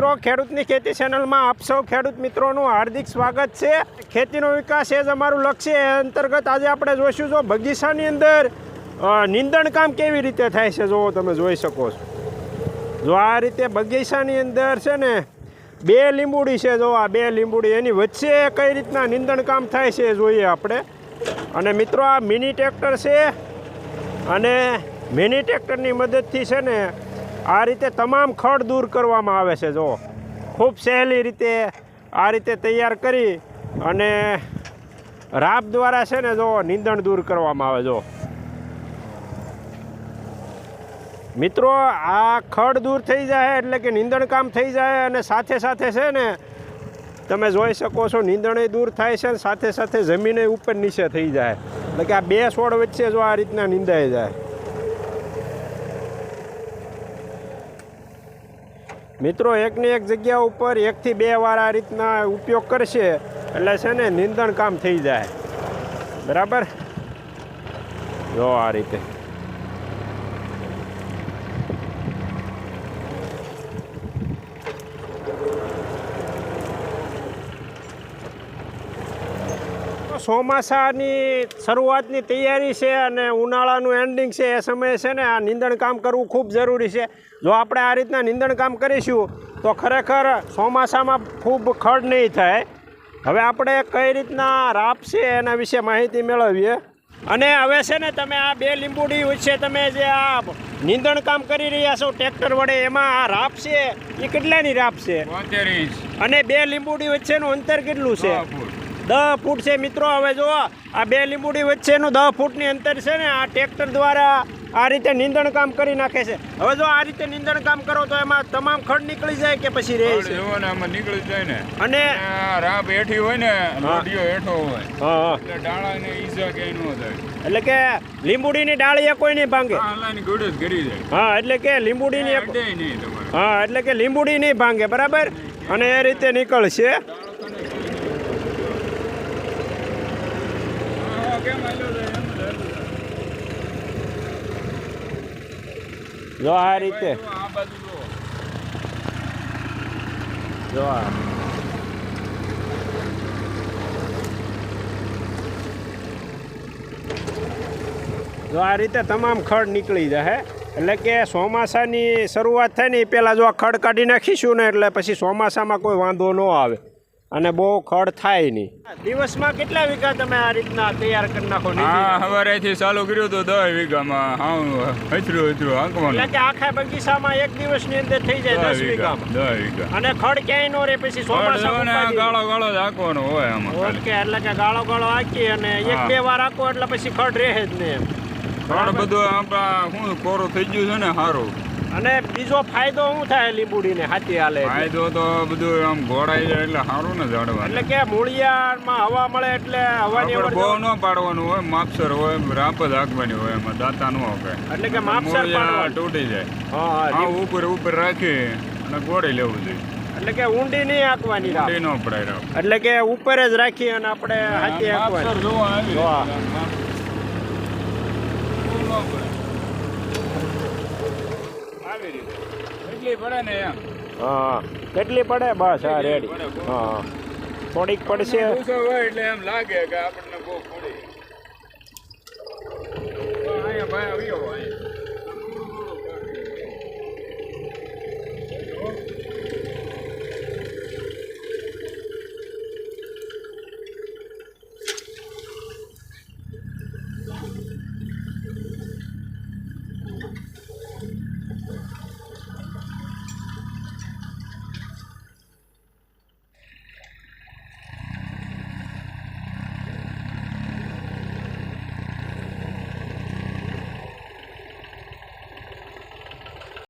મિત્રો, ખેડૂતની ખેતી ચેનલમાં આપ સૌ ખેડૂત મિત્રોનું હાર્દિક સ્વાગત છે. ખેતીનો વિકાસ એ જ અમારું લક્ષ્ય એ અંતર્ગત આજે આપણે જોઈશું જો બગીચાની અંદર નિંદણ કામ કેવી રીતે થાય છે જો તમે જોઈ શકો છો. જો આ રીતે બગીચાની અંદર છે ને, બે લીંબુડી છે જો આ બે લીંબુડી, એની વચ્ચે કઈ રીતના નિંદણ કામ થાય છે જોઈએ આપણે. અને મિત્રો, આ મિની ટ્રેક્ટર છે. અને મિની ટ્રેક્ટરની મદદથી છે ને આ રીતે તમામ ખડ દૂર કરવામાં આવે છે જો ખૂબ સહેલી રીતે આ રીતે તૈયાર કરી અને રાપ દ્વારા છે ને જો નીંદણ દૂર કરવામાં આવે જો મિત્રો, આ ખડ દૂર થઈ જાય એટલે કે નીંદણ કામ થઈ જાય અને સાથે સાથે છે ને, તમે જોઈ શકો છો નીંદણ દૂર થાય છે અને સાથે સાથે જમીને ઉપર નીચે થઈ જાય. એટલે કે આ બે છોડ વચ્ચે જો આ રીતના નીંદાઈ જાય. મિત્રો, એકની એક જગ્યા ઉપર એકથી બે વાર આ રીતના ઉપયોગ કરશે. એટલે છે ને, નીંદણ કામ થઈ જાય. બરાબર? જો આ રીતે. ચોમાસાની શરૂઆતની તૈયારી છે અને ઉનાળાનું એન્ડિંગ છે એ સમયે છે ને આ નીંદણ કામ કરવું ખૂબ જરૂરી છે. જો આપણે આ રીતના નીંદણ કામ કરીશું તો ખરેખર ચોમાસામાં ખૂબ ખડ નહીં થાય. હવે આપણે કઈ રીતના રાપ છે એના વિશે માહિતી મેળવીએ. અને હવે છે ને તમે આ બે લીંબુડી વચ્ચે તમે જે આ નીંદણ કામ કરી રહ્યા છો ટ્રેક્ટર વડે એમાં આ રાપ છે? એ કેટલાની રાપ છે? અને બે લીંબુડી વચ્ચેનું અંતર કેટલું છે? છ ફૂટ. છે મિત્રો હવે જુઓ આ બે લીંબુડી વચ્ચેનું દસ ફૂટની અંતર છે ને આ ટ્રેક્ટર દ્વારા આ રીતે નીંદણ કામ કરી નાખે છે. હવે જો આ રીતે નીંદણ કામ કરો તો એમાં તમામ ખડ નીકળી જાય કે પછી રહે છે? આમાં નીકળી જાય ને અને રાબ હેઠી હોય ને લોડિયો હેઠો હોય. હા એટલે ડાળાને ઈજા કે ન થાય. એટલે કે લીંબુડીની ડાળીએ કોઈ નહીં ભાંગે. હા એટલે કે લીંબુડીની હા એટલે કે લીંબુડી નહીં ભાંગે બરાબર? અને એ રીતે નીકળશે હા, કેમ હાલ્યો જાય એમ જ આ રીતે. જો આ. જો આ રીતે તમામ ખડ નીકળી જાય એટલે કે ચોમાસાની શરૂઆત થાય ને એ પહેલાં જો આ ખડ કાઢી નાખીશું ને એટલે પછી ચોમાસામાં કોઈ વાંધો ન આવે. અને બહુ ખડ થાય નહીં. દિવસમાં કેટલા વીઘા તમે આ રીતના તૈયાર કરી નાખો હા? સવારેથી ચાલુ કર્યું તો દસ વીઘામાં. હા હથરું હાંકવાનું. એટલે કે આખા બગીચામાં એક દિવસની અંદર થઈ જાય દસ દસ વીઘા વીઘામાં. દસ વીઘા. અને ખડ ક્યાંય નો રહે પછી ને ગાળો ગાળો જ હાંકવાનો હોય આમાં ઓકે એટલે કે ગાળો ગાળો હાંકી અને એક બે વાર હાંકો એટલે પછી ખડ રહે જ નહીં એમ. ખડ બધું આપણા શું કોરું થઈ ગયું છે ને સારું અને બીજો ફાયદો શું થાય લીંબુડીને હાથી હાલે? ફાયદો તો બધું આમ ઘોડાઈ જાય એટલે સારું ને ઝાડવા. એટલે કે મૂળિયામાં હવા મળે એટલે હવાની આપણે બહુ ન પાડવાનું હોય માપસર હોય રાપ જ હાંકવાની હોય એમાં દાંતા ન હોય એટલે કે માપસર તૂટી જાય. હા ઉપર ઉપર રાખી અને ગોળી લેવું જોઈએ. એટલે કે ઊંડી નહીં આંકવાની રાહ. ઊંડી ન પડાય રાખ. એટલે કે ઉપર જ રાખી અને આપણે હાથી આંકવાની આવી રીતે. બહુ પડે. ને એમ? હા કેટલી પડે? બસ હા રેડી પડે, હા. થોડીક પડશે. એટલે એમ લાગે કે આપણને બહુ